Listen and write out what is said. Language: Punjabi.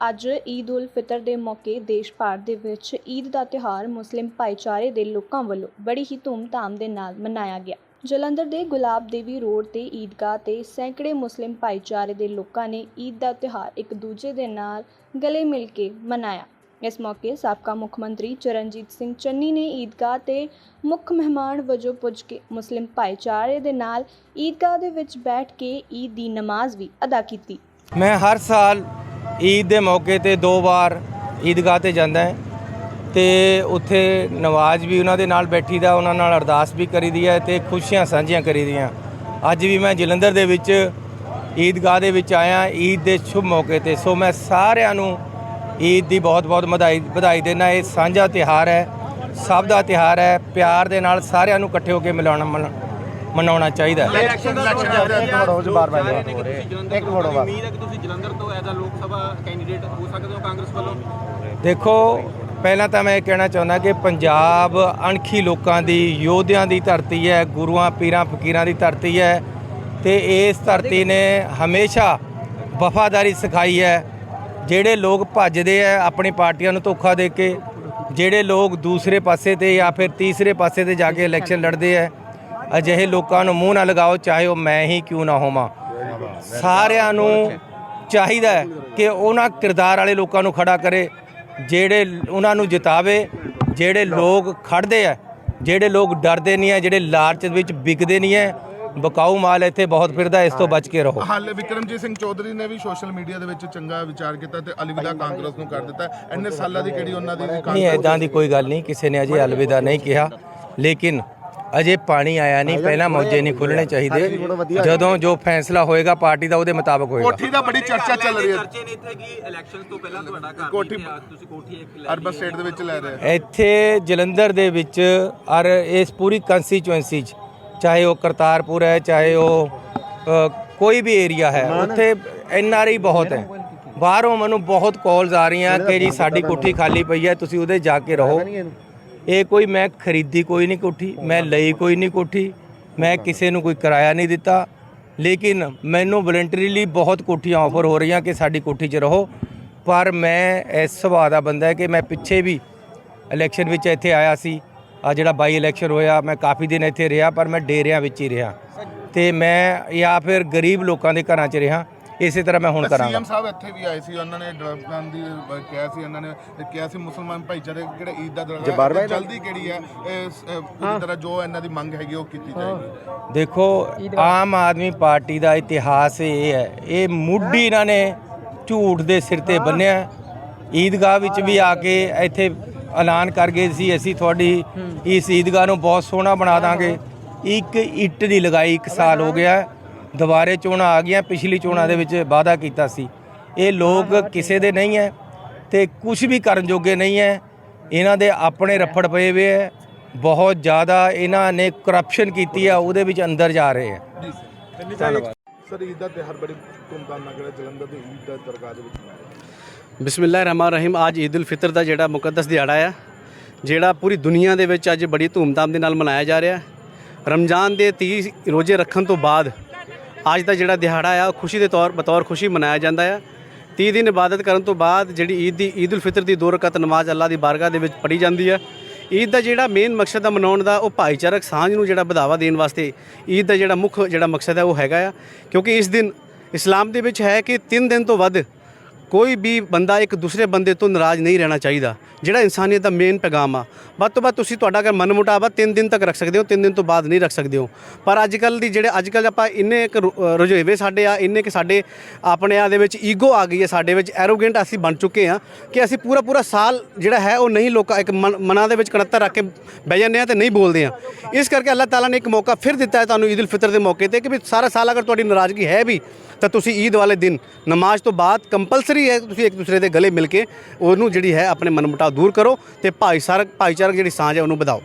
ਅੱਜ ਈਦ ਉਲ ਫਿਤਰ ਦੇ ਮੌਕੇ ਦੇਸ਼ ਭਰ ਦੇ ਵਿੱਚ ਈਦ ਦਾ ਤਿਉਹਾਰ ਮੁਸਲਿਮ ਭਾਈਚਾਰੇ ਦੇ ਲੋਕਾਂ ਵੱਲੋਂ ਬੜੀ ਹੀ ਧੂਮਧਾਮ ਦੇ ਨਾਲ ਮਨਾਇਆ ਗਿਆ। ਜਲੰਧਰ ਦੇ ਗੁਲਾਬ ਦੇਵੀ ਰੋਡ ਤੇ ਈਦਗਾਹ ਤੇ ਸੈਂਕੜੇ ਮੁਸਲਿਮ ਭਾਈਚਾਰੇ ਦੇ ਲੋਕਾਂ ਨੇ ਈਦ ਦਾ ਤਿਉਹਾਰ ਇੱਕ ਦੂਜੇ ਦੇ ਨਾਲ ਗਲੇ ਮਿਲ ਕੇ ਮਨਾਇਆ। ਇਸ ਮੌਕੇ ਸਾਬਕਾ ਮੁੱਖ ਮੰਤਰੀ ਚਰਨਜੀਤ ਸਿੰਘ ਚੰਨੀ ਨੇ ਈਦਗਾਹ ਤੇ ਮੁੱਖ ਮਹਿਮਾਨ ਵਜੋਂ ਪੁੱਜ ਕੇ ਮੁਸਲਿਮ ਭਾਈਚਾਰੇ ਦੇ ਨਾਲ ਈਦਗਾਹ ਦੇ ਵਿੱਚ ਬੈਠ ਕੇ ਈਦ ਦੀ ਨਮਾਜ਼ ਵੀ ਅਦਾ ਕੀਤੀ। ਮੈਂ ਹਰ ਸਾਲ ਈਦ ਦੇ ਮੌਕੇ ਤੇ ਦੋ ਵਾਰ ਈਦਗਾਹ ਤੇ ਜਾਂਦਾ ਹਾਂ ਤੇ ਉੱਥੇ ਨਵਾਜ਼ ਵੀ ਉਹਨਾਂ ਦੇ ਨਾਲ ਬੈਠੀ ਦਾ ਉਹਨਾਂ ਨਾਲ ਅਰਦਾਸ ਵੀ ਕਰੀਦੀ ਹੈ ਤੇ ਖੁਸ਼ੀਆਂ ਸਾਂਝੀਆਂ ਕਰੀਦੀਆਂ। ਅੱਜ ਵੀ ਮੈਂ ਜਲੰਧਰ ਦੇ ਵਿੱਚ ਈਦਗਾਹ ਦੇ ਵਿੱਚ ਆਇਆ, ਈਦ ਦੇ ਸ਼ੁਭ ਮੌਕੇ ਤੇ। ਸੋ ਮੈਂ ਸਾਰਿਆਂ ਨੂੰ ਈਦ ਦੀ ਬਹੁਤ-ਬਹੁਤ ਵਧਾਈ ਵਧਾਈ ਦੇਣਾ ਇਹ ਸਾਂਝਾ ਤਿਹਾਰ ਹੈ, ਸਭ ਦਾ ਤਿਹਾਰ ਹੈ, ਪਿਆਰ ਦੇ ਨਾਲ ਸਾਰਿਆਂ ਨੂੰ ਇਕੱਠੇ ਹੋ ਕੇ ਮਿਲਾਉਣਾ ਮਨਾ- ਮਨਾਉਣਾ ਚਾਹੀਦਾ ਹੈ। ਇਲੈਕਸ਼ਨ ਇਲੈਕਸ਼ਨ ਹੋ ਰਿਹਾ ਇੱਕ ਮਿੰਟ ਬਾਰ ਬਾਰ ਇੱਕ ਮਿੰਟ ਇੱਕ ਮਿੰਟ ਬਾਅਦ। ਉਮੀਦ ਹੈ ਕਿ ਤੁਸੀਂ ਜਲੰਧਰ ਤੋਂ ਐਜ਼ ਅ ਲੋਕ ਸਭਾ ਕੈਂਡੀਡੇਟ ਹੋ ਸਕਦੇ ਹੋ ਕਾਂਗਰਸ ਵੱਲੋਂ? ਦੇਖੋ ਪਹਿਲਾਂ ਤਾਂ ਮੈਂ ਇਹ ਕਹਿਣਾ ਚਾਹੁੰਦਾ ਕਿ ਪੰਜਾਬ ਅਣਖੀ ਲੋਕਾਂ ਦੀ ਯੋਧਿਆਂ ਦੀ ਧਰਤੀ ਹੈ ਗੁਰੂਆਂ ਪੀਰਾਂ ਫਕੀਰਾਂ ਦੀ ਧਰਤੀ ਹੈ ਤੇ ਇਸ ਧਰਤੀ ਨੇ ਹਮੇਸ਼ਾ ਵਫਾਦਾਰੀ ਸਿਖਾਈ ਹੈ। ਜਿਹੜੇ ਲੋਕ ਭੱਜਦੇ ਆ ਆਪਣੀ ਪਾਰਟੀਆਂ ਨੂੰ ਧੋਖਾ ਦੇ ਕੇ ਜਿਹੜੇ ਲੋਕ ਦੂਸਰੇ ਪਾਸੇ ਤੇ ਜਾਂ ਫਿਰ ਤੀਸਰੇ ਪਾਸੇ ਤੇ ਜਾ ਕੇ ਇਲੈਕਸ਼ਨ ਲੜਦੇ ਆ ਅਜਿਹੇ ਲੋਕਾਂ ਨੂੰ ਮੂੰਹ ਨਾ ਲਗਾਓ ਚਾਹੇ ਉਹ ਮੈਂ ਹੀ ਕਿਉਂ ਨਾ ਹੋਵਾਂ। ਸਾਰਿਆਂ ਨੂੰ ਚਾਹੀਦਾ ਕਿ ਉਹਨਾਂ ਕਿਰਦਾਰ ਵਾਲੇ ਲੋਕਾਂ ਨੂੰ ਖੜਾ ਕਰੇ ਜਿਹੜੇ ਉਹਨਾਂ ਨੂੰ ਜਿਤਾਵੇ ਜਿਹੜੇ ਲੋਕ ਖੜਦੇ ਆ ਜਿਹੜੇ ਲੋਕ ਡਰਦੇ ਨਹੀਂ ਆ ਜਿਹੜੇ ਲਾਲਚ ਵਿੱਚ ਵਿਕਦੇ ਨਹੀਂ ਹੈ ਬਕਾਊ ਮਾਲ ਇੱਥੇ ਬਹੁਤ ਫਿਰਦਾ ਇਸ ਤੋਂ ਬਚ ਕੇ ਰਹੋ। ਹਾਲੇ ਵਿਕਰਮਜੀਤ ਸਿੰਘ ਚੌਧਰੀ ਨੇ ਵੀ ਸੋਸ਼ਲ ਮੀਡੀਆ ਦੇ ਵਿੱਚ ਚੰਗਾ ਵਿਚਾਰ ਕੀਤਾ ਤੇ ਅਲਵਿਦਾ ਕਾਂਗਰਸ ਨੂੰ ਕਰ ਦਿੱਤਾ। ਇੰਨੇ ਸਾਲਾਂ ਦੀ ਕਿਹੜੀ ਉਹਨਾਂ ਦੀ ਨਹੀਂ ਐਦਾਂ ਦੀ ਕੋਈ ਗੱਲ ਨਹੀਂ ਕਿਸੇ ਨੇ ਅਜੇ ਅਲਵਿਦਾ ਨਹੀਂ ਕਿਹਾ। ਲੇਕਿਨ ਅਜੇ ਪਾਣੀ ਆਇਆ ਨਹੀਂ ਪਹਿਲਾਂ ਮੌਜੇ ਨਹੀਂ ਖੁੱਲਣੇ ਚਾਹੀਦੇ। ਜਦੋਂ ਜੋ ਫੈਸਲਾ ਹੋਏਗਾ ਪਾਰਟੀ ਦਾ ਉਹਦੇ ਮੁਤਾਬਕ ਹੋਏਗਾ। ਕੋਠੀ ਦਾ ਬੜੀ ਚਰਚਾ ਚੱਲ ਰਹੀ ਹੈ। ਚਰਚੇ ਨੇ ਇੱਥੇ ਕਿ ਇਲੈਕਸ਼ਨ ਤੋਂ ਪਹਿਲਾਂ ਤੁਹਾਡਾ ਘਰ ਕੋਠੀ- ਤੁਸੀਂ ਕੋਠੀ ਇੱਕ ਲੈ ਅਰਬਨ ਸਟੇਟ ਦੇ ਵਿੱਚ ਲੈ ਰਹੇ ਇੱਥੇ ਜਲੰਧਰ ਦੇ ਵਿੱਚ ਔਰ ਇਸ ਪੂਰੀ ਕੰਸਟੀਚੁਐਂਸੀ 'ਚ ਚਾਹੇ ਉਹ ਕਰਤਾਰਪੁਰ ਹੈ ਚਾਹੇ ਉਹ ਕੋਈ ਵੀ ਏਰੀਆ ਹੈ ਉੱਥੇ ਐਨ ਆਰ ਆਈ ਬਹੁਤ ਹੈ। ਬਾਹਰੋਂ ਮੈਨੂੰ ਬਹੁਤ ਕਾਲਸ ਆ ਰਹੀਆਂ ਕਿ ਜੀ ਸਾਡੀ ਕੋਠੀ ਖਾਲੀ ਪਈ ਹੈ ਤੁਸੀਂ ਉਹਦੇ ਜਾ ਕੇ ਰਹੋ। ਇਹ ਕੋਈ ਮੈਂ ਖਰੀਦੀ ਕੋਈ ਨਹੀਂ ਕੋਠੀ, ਮੈਂ ਲਈ ਕੋਈ ਨਹੀਂ ਕੋਠੀ, ਮੈਂ ਕਿਸੇ ਨੂੰ ਕੋਈ ਕਿਰਾਇਆ ਨਹੀਂ ਦਿੱਤਾ। ਲੇਕਿਨ ਮੈਨੂੰ ਵਲੰਟਰੀਲੀ ਬਹੁਤ ਕੋਠੀਆਂ ਆਫਰ ਹੋ ਰਹੀਆਂ ਕਿ ਸਾਡੀ ਕੋਠੀ 'ਚ ਰਹੋ। ਪਰ ਮੈਂ ਇਸ ਸੁਭਾਅ ਦਾ ਬੰਦਾ ਹੈ ਕਿ ਮੈਂ ਪਿੱਛੇ ਵੀ ਇਲੈਕਸ਼ਨ ਵਿੱਚ ਇੱਥੇ ਆਇਆ ਸੀ। ਆ ਜਿਹੜਾ ਬਾਈ ਇਲੈਕਸ਼ਨ ਹੋਇਆ, ਮੈਂ ਕਾਫੀ ਦਿਨ ਇੱਥੇ ਰਿਹਾ, ਪਰ ਮੈਂ ਡੇਰਿਆਂ ਵਿੱਚ ਹੀ ਰਿਹਾ। ਤੇ ਮੈਂ ਜਾਂ ਫਿਰ ਗਰੀਬ ਲੋਕਾਂ ਦੇ ਘਰਾਂ 'ਚ ਰਿਹਾ। ਇਸੇ ਤਰ੍ਹਾਂ ਮੈਂ ਹੁਣ ਕਰਾਂਗਾ। ਸੀਐਮ ਸਾਹਿਬ ਇੱਥੇ ਵੀ ਆਏ ਸੀ ਉਹਨਾਂ ਨੇ ਡਰਾਫਟਾਂ ਦੀ ਕਿਹਾ ਸੀ ਉਹਨਾਂ ਨੇ ਕਿਹਾ ਸੀ ਮੁਸਲਮਾਨ ਭਾਈਚਾਰੇ ਕਿਹੜੇ ਈਦ ਦਾ ਦਰਗਾਹ ਜਲਦੀ ਕਿਹੜੀ ਹੈ? ਪੂਰੀ ਤਰ੍ਹਾਂ ਜੋ ਇਹਨਾਂ ਦੀ ਮੰਗ ਹੈਗੀ ਉਹ ਕੀਤੀ ਜਾਏਗੀ। ਦੇਖੋ ਆਮ ਆਦਮੀ ਪਾਰਟੀ ਦਾ ਇਤਿਹਾਸ ਇਹ ਹੈ ਇਹ ਮੁੱਢੀ ਇਹਨਾਂ ਨੇ ਝੂਠ ਦੇ ਸਿਰ ਤੇ ਬੰਨਿਆ। ਈਦਗਾਹ ਵਿੱਚ ਵੀ ਆ ਕੇ ਇੱਥੇ ਐਲਾਨ ਕਰ ਗਏ ਸੀ ਅਸੀਂ ਤੁਹਾਡੀ ਇਸ ਈਦਗਾਹ ਨੂੰ ਬਹੁਤ ਸੋਹਣਾ ਬਣਾ ਦਾਂਗੇ। ਇੱਕ ਇੱਟ ਦੀ ਲਗਾਈ ਇੱਕ ਸਾਲ ਹੋ ਗਿਆ। ਹੈ। ਦੁਬਾਰੇ ਚੋਣਾਂ ਆ ਗਈਆਂ ਪਿਛਲੀ ਚੋਣਾਂ ਦੇ ਵਿੱਚ ਵਾਅਦਾ ਕੀਤਾ ਸੀ। ਇਹ ਲੋਕ ਕਿਸੇ ਦੇ ਨਹੀਂ ਹੈ ਤੇ ਕੁਝ ਵੀ ਕਰਨ ਜੋਗੇ ਨਹੀਂ ਹੈ। ਇਹਨਾਂ ਦੇ ਆਪਣੇ ਰੱਫੜ ਪਏ ਹੋਏ ਹੈ। ਬਹੁਤ ਜ਼ਿਆਦਾ ਇਹਨਾਂ ਨੇ ਕਰਪਸ਼ਨ ਕੀਤੀ ਆ ਉਹਦੇ ਵਿੱਚ ਅੰਦਰ ਜਾ ਰਹੇ ਹੈ। ਸਰ ਈਦ ਦਾ ਤਿਉਹਾਰ ਬੜੀ ਧੂਮਧਾਮ ਨਾਲ ਜਿਹੜਾ ਜਲੰਧਰ ਦੀ ਈਦ ਦਾ ਦਰਗਾਹ ਦੇ ਵਿੱਚ ਮਨਾਇਆ ਬਿਸਮਿਲ੍ਲਾਹਿਰ ਰਹਿਮਾਨ ਰਹੀਮ ਅੱਜ ਈਦ ਉਲ ਫਿਤਰ ਦਾ ਜਿਹੜਾ ਮੁਕੱਦਸ ਦਿਹਾੜਾ ਆ ਜਿਹੜਾ ਪੂਰੀ ਦੁਨੀਆ ਦੇ ਵਿੱਚ ਅੱਜ ਬੜੀ ਧੂਮਧਾਮ ਦੇ ਨਾਲ ਮਨਾਇਆ ਜਾ ਰਿਹਾ ਰਮਜ਼ਾਨ ਦੇ 30 ਰੋਜ਼ੇ ਰੱਖਣ ਤੋਂ ਬਾਅਦ ਅੱਜ ਦਾ ਜਿਹੜਾ ਦਿਹਾੜਾ ਆ, ਉਹ ਖੁਸ਼ੀ ਦੇ ਤੌਰ, ਬਤੌਰ ਖੁਸ਼ੀ ਮਨਾਇਆ ਜਾਂਦਾ ਆ। 30 ਦਿਨ ਇਬਾਦਤ ਕਰਨ ਤੋਂ ਬਾਅਦ ਜਿਹੜੀ ਈਦ ਦੀ, ਈਦ ਉਲ ਫਿਤਰ ਦੀ ਦੋ ਰਕਤ ਨਮਾਜ਼ ਅੱਲਾ ਦੀ ਬਾਰਗਾਹ ਦੇ ਵਿੱਚ ਪੜ੍ਹੀ ਜਾਂਦੀ ਹੈ ਈਦ ਦਾ ਜਿਹੜਾ ਮੇਨ ਮਕਸਦ ਆ ਮਨਾਉਣ ਦਾ, ਉਹ ਭਾਈਚਾਰਕ ਸਾਂਝ ਨੂੰ ਜਿਹੜਾ ਵਧਾਵਾ ਦੇਣ ਵਾਸਤੇ ਈਦ ਦਾ ਜਿਹੜਾ ਮੁੱਖ ਜਿਹੜਾ ਮਕਸਦ ਹੈ ਉਹ ਹੈਗਾ ਆ। ਕਿਉਂਕਿ ਇਸ ਦਿਨ ਇਸਲਾਮ ਦੇ ਵਿੱਚ ਹੈ ਕਿ 3 ਦਿਨ ਤੋਂ ਵੱਧ ਕੋਈ ਵੀ ਬੰਦਾ ਇੱਕ ਦੂਸਰੇ ਬੰਦੇ ਤੋਂ ਨਾਰਾਜ਼ ਨਹੀਂ ਰਹਿਣਾ ਚਾਹੀਦਾ। ਜਿਹੜਾ ਇਨਸਾਨੀਅਤ ਦਾ ਮੇਨ ਪੈਗਾਮ ਆ। ਵੱਧ ਤੋਂ ਵੱਧ ਤੁਸੀਂ ਤੁਹਾਡਾ ਅਗਰ ਮਨ ਮੁਟਾਵਾ 3 ਦਿਨ ਤੱਕ ਰੱਖ ਸਕਦੇ ਹੋ 3 ਦਿਨ ਤੋਂ ਬਾਅਦ ਨਹੀਂ ਰੱਖ ਸਕਦੇ ਹੋ। ਪਰ ਅੱਜ ਕੱਲ ਦੀ ਜਿਹੜੇ ਅੱਜ ਕੱਲ ਆਪਾਂ ਇੰਨੇ ਇੱਕ ਰੁ- ਰੁਝੇਵੇ ਸਾਡੇ ਆ, ਇੰਨੇ ਕਿ ਸਾਡੇ ਆਪਣੇ ਆ ਦੇ ਵਿੱਚ ਈਗੋ ਆ ਗਈ ਹੈ, ਸਾਡੇ ਵਿੱਚ ਐਰੋਗੈਂਟ ਅਸੀਂ ਬਣ ਚੁੱਕੇ ਆ ਕਿ ਅਸੀਂ ਪੂਰਾ ਪੂਰਾ ਸਾਲ ਜਿਹੜਾ ਹੈ ਉਹ ਨਹੀਂ ਲੋਕਾਂ, ਇੱਕ ਮਨ- ਮਨਾਂ ਦੇ ਵਿੱਚ ਕਣੱਤਰ ਰੱਖ ਕੇ ਬਹਿ ਜਾਂਦੇ ਆ ਤੇ ਨਹੀਂ ਬੋਲਦੇ ਆ। ਇਸ ਕਰਕੇ ਅੱਲਾਹ ਤਾਲਾ ਨੇ ਇੱਕ ਮੌਕਾ ਫਿਰ ਦਿੱਤਾ ਹੈ ਤੁਹਾਨੂੰ ਈਦ ਉਲ ਫਿਤਰ ਦੇ ਮੌਕੇ ਤੇ ਕਿ ਵੀ ਸਾਰਾ ਸਾਲ ਅਗਰ ਤੁਹਾਡੀ ਨਾਰਾਜ਼ਗੀ ਹੈ ਵੀ ਤਾਂ ਤੁਸੀਂ ਈਦ ਵਾਲੇ ਦਿਨ ਨਮਾਜ਼ ਤੋਂ ਬਾਅਦ ਕੰਪਲਸਰੀ ਹੈ ਤੁਸੀਂ ਇੱਕ ਦੂਸਰੇ ਦੇ ਗਲੇ ਮਿਲ ਕੇ ਉਹਨੂੰ ਜਿਹੜੀ ਹੈ ਆਪਣੇ ਮਨਮੁਟਾਵ ਦੂਰ ਕਰੋ ਤੇ ਭਾਈਚਾਰਕ ਭਾਈਚਾਰਕ ਜਿਹੜੀ ਸਾਂਝ ਹੈ ਉਹਨੂੰ ਵਧਾਓ।